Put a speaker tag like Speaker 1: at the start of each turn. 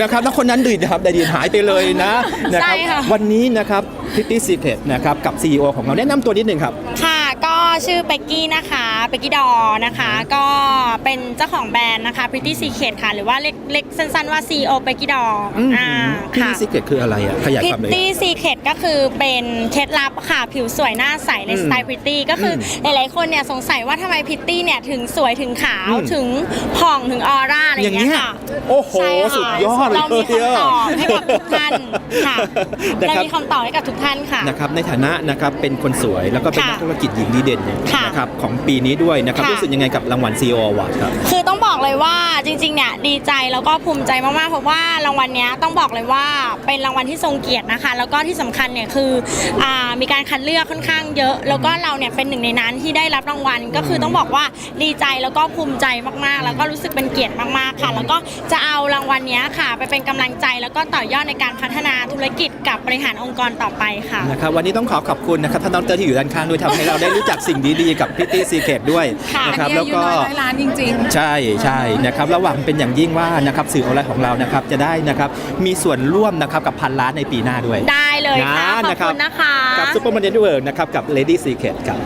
Speaker 1: นะครับแล้วคนนั้นดีนะครับได้ดีหายไปเลยนะนะครั
Speaker 2: ใช่ค่ะ
Speaker 1: วันนี้นะครับพิตตี้ซีเครตนะครับกับ CEO ของเราแนะนำตัวนิดหนึ่งครับ
Speaker 2: ค่ะ ก็ชื่อเป็กกี้นะคะเป็กกี้ดอนะคะ ก็เป็นเจ้าของแบรนด์นะคะ Pretty Secret ค่ะ หรือว่าเรียกเรียกสั้นๆว่า CEO เป็กกี้ดอ
Speaker 1: อืม
Speaker 2: อ่า
Speaker 1: พิต
Speaker 2: ค่ะ
Speaker 1: ตี้ซีเครตคืออะไรอะขยายความเลย
Speaker 2: Pretty Secret ก็คือเป็นเคล็ดลับค่ะ ผิวสวยหน้าใสใน
Speaker 1: อืม
Speaker 2: สไตล์ Pretty ก็คืออหลายๆคนเนี่ยสงสัยว่าทำไม Pretty เนี่ยถึงสวยถึงขาว
Speaker 1: อืม
Speaker 2: ถึงผ่องถึงออร่าอะไรอย่างเงี้ยค่ะ
Speaker 1: โอ้โห
Speaker 2: ใช่ค่ะ
Speaker 1: สุดยอดเลย
Speaker 2: เรามีคำตอบให้กับทุกท่านค่ะ
Speaker 1: นะ
Speaker 2: เรา
Speaker 1: ครับ
Speaker 2: มีคำตอบให้กับทุกท่านค่ะ
Speaker 1: นะครับในฐานะนะครับเป็นคนสวยแล้วก็เป็น
Speaker 2: ค่ะ
Speaker 1: นักธุรกิจหญิงดีเด่นเนี่ย
Speaker 2: ค่ะ
Speaker 1: นะครับของปีนี้ด้วยนะครับ
Speaker 2: ค่ะ
Speaker 1: รู้สึกยังไงกับรางวัล CEO Award ครับ
Speaker 2: คือต้องบอกเลยว่าจริงๆ เนี่ยดีใจแล้วก็ภูมิใจมากๆ เพราะว่ารางวัลเนี้ยต้องบอกเลยว่าเป็นรางวัลที่ทรงเกียรตินะคะ แล้วก็ที่สำคัญเนี่ยคืออามีการคัดเลือกค่อนข้างเยอะ แล้วก็เราเนี่ยเป็นหนึ่งในนั้นที่ได้รับรางวัลก็คือต้องบอกว่าดีใจแล้วก็ภูมิใจมากๆ แล้วก็รู้สึกเป็นเกียรติมากๆค่ะ แล้วก็จะเอารางวัลเนี้ยค่ะ ไปเป็นกำลังใจแล้วก็ต่อยอดในการพัฒนาธุรกิจกับบริหารองค์กรต่อไปค่ะ
Speaker 1: นะครับวันนี้ต้องขอขอบคุณนะครับท่านดรที่อยู่ด้านข้างด้วยทำให้เราได้รู้จักสิ่งดีๆกับพิตตี้ซีเครตด้วย
Speaker 2: ค่ะ
Speaker 1: นะครับ
Speaker 3: อัน
Speaker 1: แล้ว
Speaker 3: นี้
Speaker 1: ก็
Speaker 3: อายุน้อยร้อยล้านจริง ๆ
Speaker 1: ใช่ใช่นะครับระหว่างเป็นอย่างยิ่งว่านะครับสื่อออนไลน์ของเรานะครับจะได้นะครับมีส่วนร่วมนะครับกับพันล้านในปีหน้าด้วย
Speaker 2: ได้เลยค่ะ
Speaker 1: นะ
Speaker 2: ขอบ
Speaker 1: นะครับ
Speaker 2: คุณนะคะ
Speaker 1: กับซูเปอร์มาร์เก็ตเวิร์นะครับกับ Lady Secret ครับ